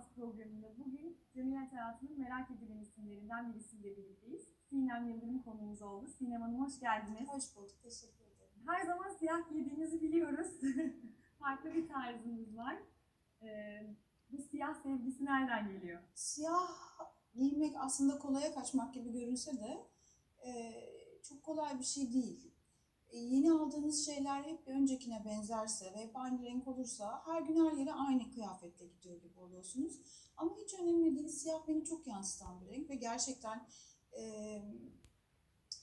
Lisans programında bugün cemiyet hayatının merak edilen isimlerinden birisiyle birlikteyiz. Sinem Yıldırım konuğumuz oldu. Sinem Hanım hoş geldiniz. Hoş bulduk, teşekkür ederim. Her zaman siyah giydiğinizi biliyoruz. Farklı bir tarzınız var. Ee, bu siyah sevgisi nereden geliyor? Siyah giymek aslında kolaya kaçmak gibi görünse de e, çok kolay bir şey değil. E, yeni aldığınız şeyler hep bir öncekine benzerse ve hep aynı renk olursa her gün her yere aynı kıyafetle gidiyor gibi oluyorsunuz. Ama hiç önemli değil. Siyah beni çok yansıtan bir renk ve gerçekten e,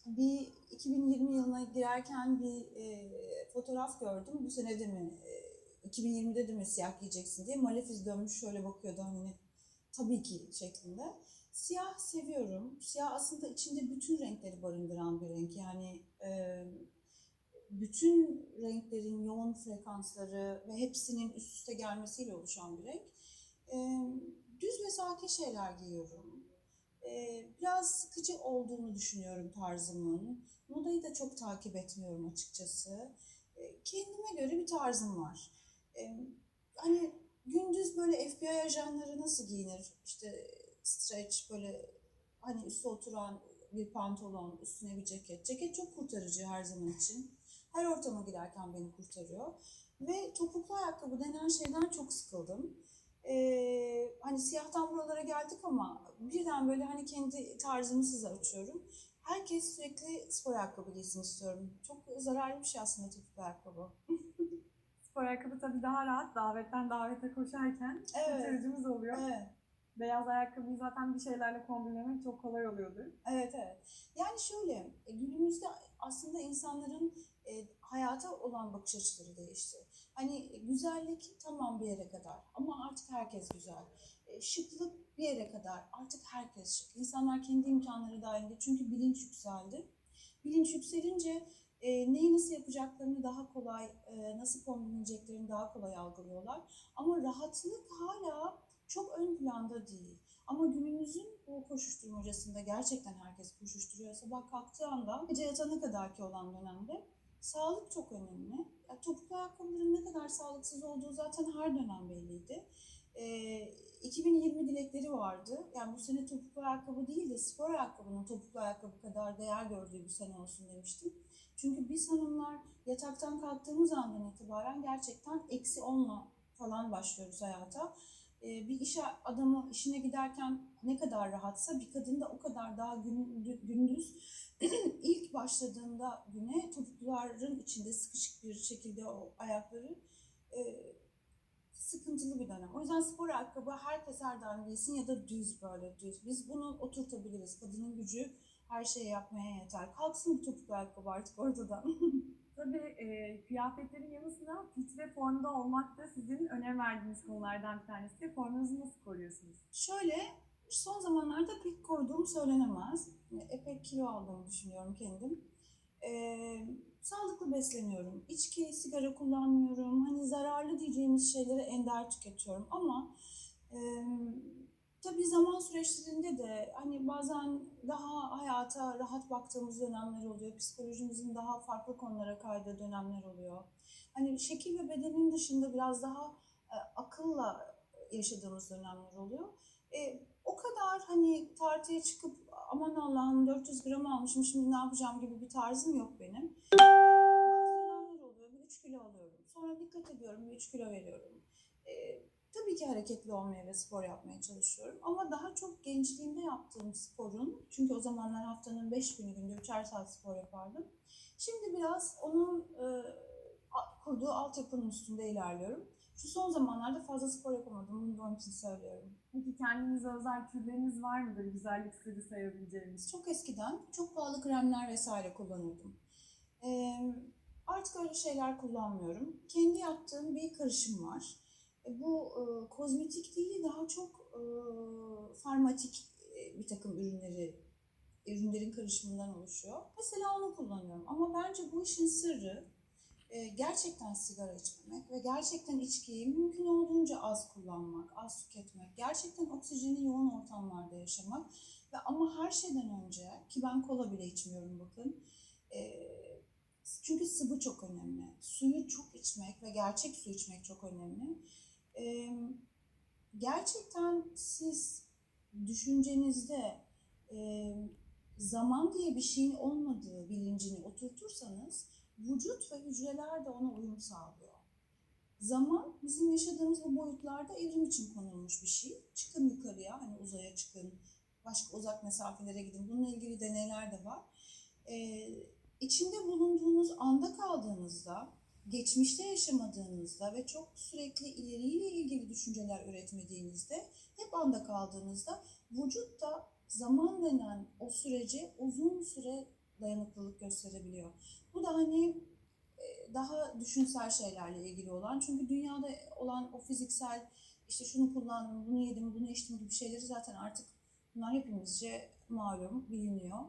bir 2020 yılına girerken bir e, fotoğraf gördüm. Bu sene de mi, e, 2020'de de mi siyah giyeceksin diye. Malefiz dönmüş şöyle bakıyordu hani tabii ki şeklinde. Siyah seviyorum. Siyah aslında içinde bütün renkleri barındıran bir renk. Yani e, bütün renklerin yoğun frekansları ve hepsinin üst üste gelmesiyle oluşan bir renk. E, düz ve sakin şeyler giyiyorum. E, biraz sıkıcı olduğunu düşünüyorum tarzımın. Modayı da çok takip etmiyorum açıkçası. E, kendime göre bir tarzım var. E, hani gündüz böyle FBI ajanları nasıl giyinir? İşte stretch böyle hani üstü oturan bir pantolon, üstüne bir ceket. Ceket çok kurtarıcı her zaman için. Her ortama girerken beni kurtarıyor. Ve topuklu ayakkabı denen şeyden çok sıkıldım. Ee, hani siyahtan buralara geldik ama birden böyle hani kendi tarzımı size açıyorum. Herkes sürekli spor ayakkabı giysin istiyorum. Çok zararlı bir şey aslında topuklu ayakkabı. Spor ayakkabı tabii daha rahat. Davetten davete koşarken Evet. oluyor. Evet. Beyaz ayakkabıyı zaten bir şeylerle kombinlemek çok kolay oluyordur. Evet evet. Yani şöyle e, günümüzde aslında insanların e, hayata olan bakış açıları değişti. Hani e, güzellik tamam bir yere kadar ama artık herkes güzel. E, şıklık bir yere kadar artık herkes şık. İnsanlar kendi imkanları dahilinde çünkü bilinç yükseldi. Bilinç yükselince e, neyi nasıl yapacaklarını daha kolay, e, nasıl kombinleyeceklerini daha kolay algılıyorlar. Ama rahatlık hala çok ön planda değil. Ama günümüzün bu koşuşturmacasında gerçekten herkes koşuşturuyor. Sabah kalktığı anda gece yatana kadarki olan dönemde sağlık çok önemli. Ya, topuklu ayakkabıların ne kadar sağlıksız olduğu zaten her dönem belliydi. Ee, 2020 dilekleri vardı. Yani bu sene topuklu ayakkabı değil de spor ayakkabının topuklu ayakkabı kadar değer gördüğü bir sene olsun demiştim. Çünkü biz hanımlar yataktan kalktığımız andan itibaren gerçekten eksi onla falan başlıyoruz hayata e, bir iş adamı işine giderken ne kadar rahatsa bir kadın da o kadar daha gün- gündüz ilk başladığında güne topukluların içinde sıkışık bir şekilde o ayakları e, sıkıntılı bir dönem. O yüzden spor ayakkabı herkes her daim giysin ya da düz böyle düz. Biz bunu oturtabiliriz. Kadının gücü her şeyi yapmaya yeter. Kalksın bir topuklu ayakkabı artık ortadan. Tabii e, kıyafetlerin yanı sıra fit ve formda olmak da sizin önem verdiğiniz konulardan bir tanesi. Formunuzu nasıl koruyorsunuz? Şöyle, son zamanlarda pek koyduğum söylenemez. Epey kilo aldığımı düşünüyorum kendim. Ee, sağlıklı besleniyorum. İçki, sigara kullanmıyorum. Hani zararlı diyeceğimiz şeyleri ender tüketiyorum. Ama e, tabii zaman süreçlerinde de hani bazen daha hayata rahat baktığımız dönemler oluyor. Psikolojimizin daha farklı konulara kaydığı dönemler oluyor. Hani şekil ve bedenin dışında biraz daha e, akılla yaşadığımız dönemler oluyor. E, o kadar hani tartıya çıkıp aman Allah'ım 400 gram almışım şimdi ne yapacağım gibi bir tarzım yok benim. Bazı dönemler oluyor, bir 3 kilo alıyorum. Sonra dikkat ediyorum, bir 3 kilo veriyorum. E, tabii ki hareketli olmaya ve spor yapmaya çalışıyorum. Ama daha çok gençliğimde yaptığım sporun, çünkü o zamanlar haftanın 5 günü günde 3'er saat spor yapardım. Şimdi biraz onun e, kurduğu altyapının üstünde ilerliyorum. Şu son zamanlarda fazla spor yapamadım. Bunu da onun için söylüyorum. Peki kendinize özel türleriniz var mıdır? Güzellik sırrı sayabileceğiniz. Çok eskiden çok pahalı kremler vesaire kullanıyordum. Ee, artık öyle şeyler kullanmıyorum. Kendi yaptığım bir karışım var. E, bu e, kozmetik değil daha çok e, farmatik e, bir takım ürünleri ürünlerin karışımından oluşuyor. Mesela onu kullanıyorum. Ama bence bu işin sırrı e, gerçekten sigara içmemek ve gerçekten içkiyi mümkün olduğunca az kullanmak, az tüketmek, gerçekten oksijeni yoğun ortamlarda yaşamak ve ama her şeyden önce ki ben kola bile içmiyorum bakın. e, çünkü sıvı çok önemli. Suyu çok içmek ve gerçek su içmek çok önemli. E, gerçekten siz düşüncenizde e, zaman diye bir şeyin olmadığı bilincini oturtursanız vücut ve hücreler de ona uyum sağlıyor. Zaman bizim yaşadığımız bu boyutlarda evrim için konulmuş bir şey. Çıkın yukarıya, hani uzaya çıkın, başka uzak mesafelere gidin. Bununla ilgili deneyler de var. Ee, içinde bulunduğunuz anda kaldığınızda, geçmişte yaşamadığınızda ve çok sürekli ileriyle ilgili düşünceler üretmediğinizde, hep anda kaldığınızda vücut da zaman denen o sürece uzun süre dayanıklılık gösterebiliyor. Bu da hani e, daha düşünsel şeylerle ilgili olan. Çünkü dünyada olan o fiziksel işte şunu kullandım, bunu yedim, bunu içtim gibi şeyleri zaten artık bunlar hepimizce malum, biliniyor.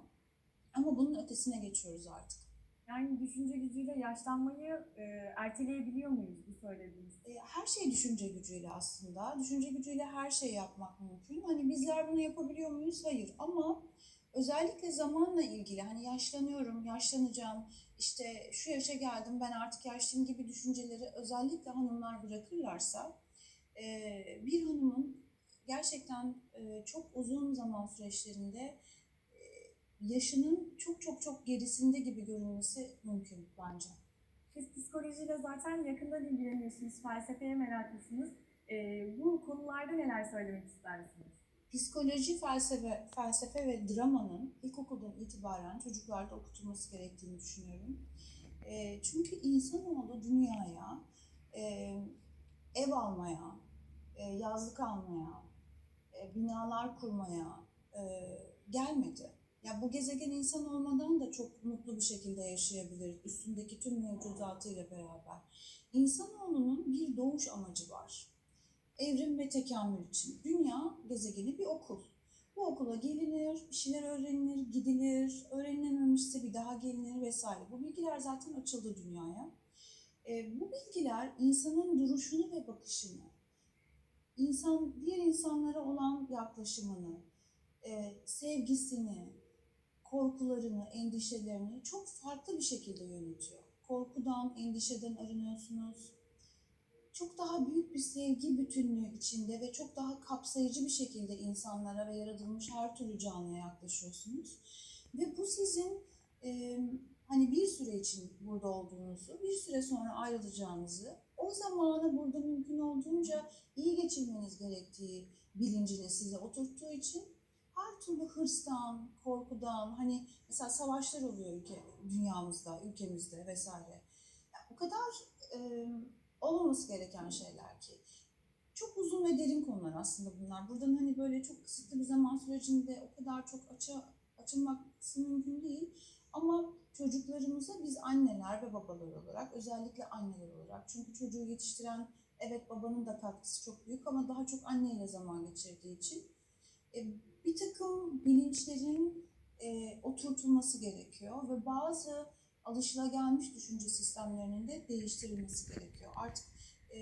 Ama bunun ötesine geçiyoruz artık. Yani düşünce gücüyle yaşlanmayı e, erteleyebiliyor muyuz bu söylediğiniz? E, Her şey düşünce gücüyle aslında. Düşünce gücüyle her şey yapmak mümkün. Hani bizler bunu yapabiliyor muyuz? Hayır. Ama özellikle zamanla ilgili hani yaşlanıyorum, yaşlanacağım, işte şu yaşa geldim ben artık yaşlıyım gibi düşünceleri özellikle hanımlar bırakırlarsa e, bir hanımın gerçekten e, çok uzun zaman süreçlerinde yaşının çok çok çok gerisinde gibi görünmesi mümkün bence. Siz psikolojiyle zaten yakından ilgileniyorsunuz, felsefeye meraklısınız. E, bu konularda neler söylemek istersiniz? Psikoloji, felsefe, felsefe ve dramanın ilkokuldan itibaren çocuklarda okutulması gerektiğini düşünüyorum. E, çünkü insanoğlu dünyaya e, ev almaya, e, yazlık almaya, e, binalar kurmaya e, gelmedi. Ya bu gezegen insan olmadan da çok mutlu bir şekilde yaşayabilir üstündeki tüm mevcudatıyla beraber. İnsanoğlunun bir doğuş amacı var evrim ve tekamül için. Dünya gezegeni bir okul. Bu okula gelinir, bir şeyler öğrenilir, gidilir, öğrenilememişse bir daha gelinir vesaire. Bu bilgiler zaten açıldı dünyaya. E, bu bilgiler insanın duruşunu ve bakışını, insan diğer insanlara olan yaklaşımını, e, sevgisini, korkularını, endişelerini çok farklı bir şekilde yönetiyor. Korkudan, endişeden arınıyorsunuz çok daha büyük bir sevgi bütünlüğü içinde ve çok daha kapsayıcı bir şekilde insanlara ve yaratılmış her türlü canlıya yaklaşıyorsunuz. Ve bu sizin e, hani bir süre için burada olduğunuzu, bir süre sonra ayrılacağınızı, o zamanı burada mümkün olduğunca iyi geçirmeniz gerektiği bilincini size oturttuğu için her türlü hırstan, korkudan, hani mesela savaşlar oluyor ülke, dünyamızda, ülkemizde vesaire. Yani o kadar e, olmaması gereken şeyler ki. Çok uzun ve derin konular aslında bunlar. Buradan hani böyle çok kısıtlı bir zaman sürecinde o kadar çok açı, açılması mümkün değil. Ama çocuklarımıza biz anneler ve babalar olarak, özellikle anneler olarak, çünkü çocuğu yetiştiren evet babanın da katkısı çok büyük ama daha çok anneyle zaman geçirdiği için e, bir takım bilinçlerin e, oturtulması gerekiyor ve bazı alışılagelmiş düşünce sistemlerinin de değiştirilmesi gerekiyor. Artık e,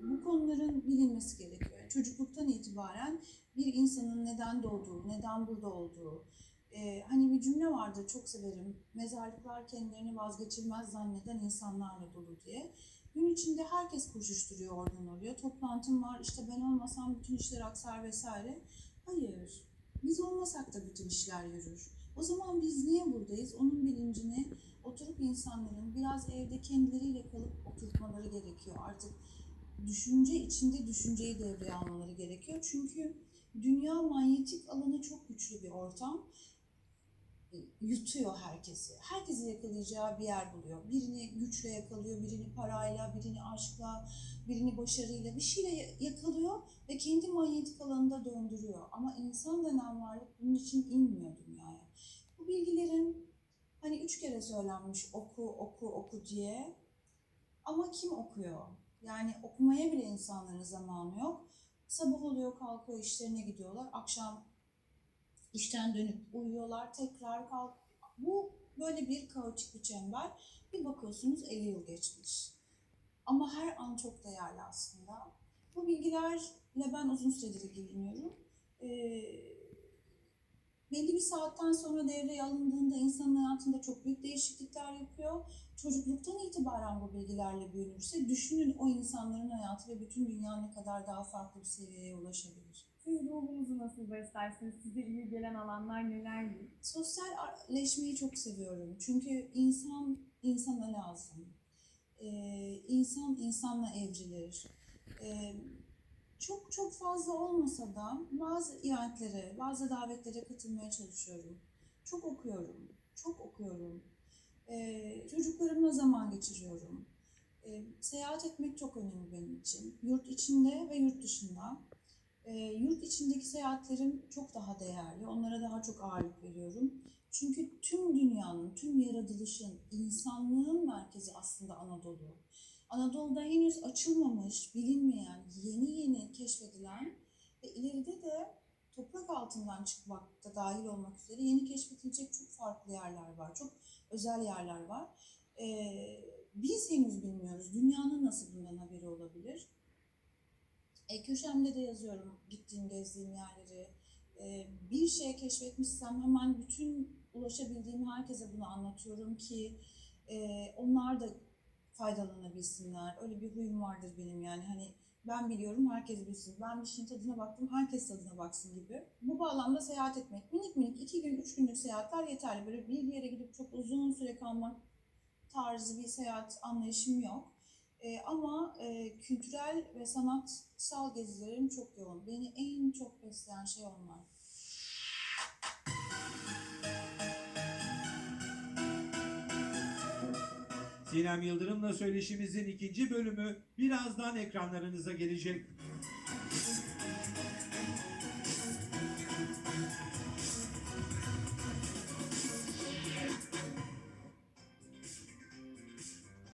bu konuların bilinmesi gerekiyor. Çocukluktan itibaren bir insanın neden doğduğu, neden burada olduğu, e, hani bir cümle vardır çok severim. Mezarlıklar kendilerini vazgeçilmez zanneden insanlarla dolu diye. Gün içinde herkes koşuşturuyor oradan oraya. Toplantım var, işte ben olmasam bütün işler aksar vesaire. Hayır, biz olmasak da bütün işler yürür. O zaman biz niye buradayız? Onun bilincini oturup insanların biraz evde kendileriyle kalıp oturtmaları gerekiyor. Artık düşünce içinde düşünceyi devreye almaları gerekiyor. Çünkü dünya manyetik alanı çok güçlü bir ortam. Yutuyor herkesi. Herkesi yakalayacağı bir yer buluyor. Birini güçle yakalıyor, birini parayla, birini aşkla, birini başarıyla bir şeyle yakalıyor ve kendi manyetik alanında döndürüyor. Ama insan denen varlık bunun için inmiyor dünyaya. Bu bilgilerin hani üç kere söylenmiş oku, oku, oku diye. Ama kim okuyor? Yani okumaya bile insanların zamanı yok. Sabah oluyor, kalkıyor, işlerine gidiyorlar. Akşam işten dönüp uyuyorlar, tekrar kalk. Bu böyle bir kaotik bir çember. Bir bakıyorsunuz 50 yıl geçmiş. Ama her an çok değerli aslında. Bu bilgilerle ben uzun süredir ilgileniyorum. Ee, belli bir saatten sonra devreye alındığında insanın hayatında çok büyük değişiklikler yapıyor. Çocukluktan itibaren bu bilgilerle büyünürse düşünün o insanların hayatı ve bütün dünya ne kadar daha farklı bir seviyeye ulaşabilir. Siz ruhunuzu nasıl beslersiniz? Size iyi gelen alanlar nelerdir? Sosyalleşmeyi çok seviyorum. Çünkü insan insana lazım. Ee, insan insanla evrilir. Ee, çok çok fazla olmasa da bazı eventlere, bazı davetlere katılmaya çalışıyorum. Çok okuyorum, çok okuyorum. Ee, çocuklarımla zaman geçiriyorum. Ee, seyahat etmek çok önemli benim için. Yurt içinde ve yurt dışında. Ee, yurt içindeki seyahatlerim çok daha değerli. Onlara daha çok ağırlık veriyorum. Çünkü tüm dünyanın, tüm yaratılışın, insanlığın merkezi aslında Anadolu. Anadolu'da henüz açılmamış, bilinmeyen, yeni yeni keşfedilen ve ileride de toprak altından çıkmakta dahil olmak üzere yeni keşfedilecek çok farklı yerler var. Çok özel yerler var. Ee, biz henüz bilmiyoruz. Dünyanın nasıl bundan haberi olabilir? E, köşemde de yazıyorum gittiğim, gezdiğim yerleri. E, bir şey keşfetmişsem hemen bütün ulaşabildiğim herkese bunu anlatıyorum ki e, onlar da faydalanabilsinler. Öyle bir huyum vardır benim yani hani ben biliyorum herkes bilsin. Ben bir şeyin tadına baktım herkes tadına baksın gibi. Bu bağlamda seyahat etmek minik minik iki gün üç günlük seyahatler yeterli. Böyle bir yere gidip çok uzun süre kalmak tarzı bir seyahat anlayışım yok. Ee, ama e, kültürel ve sanatsal gezilerim çok yoğun. Beni en çok besleyen şey onlar. Sinem Yıldırım'la söyleşimizin ikinci bölümü birazdan ekranlarınıza gelecek.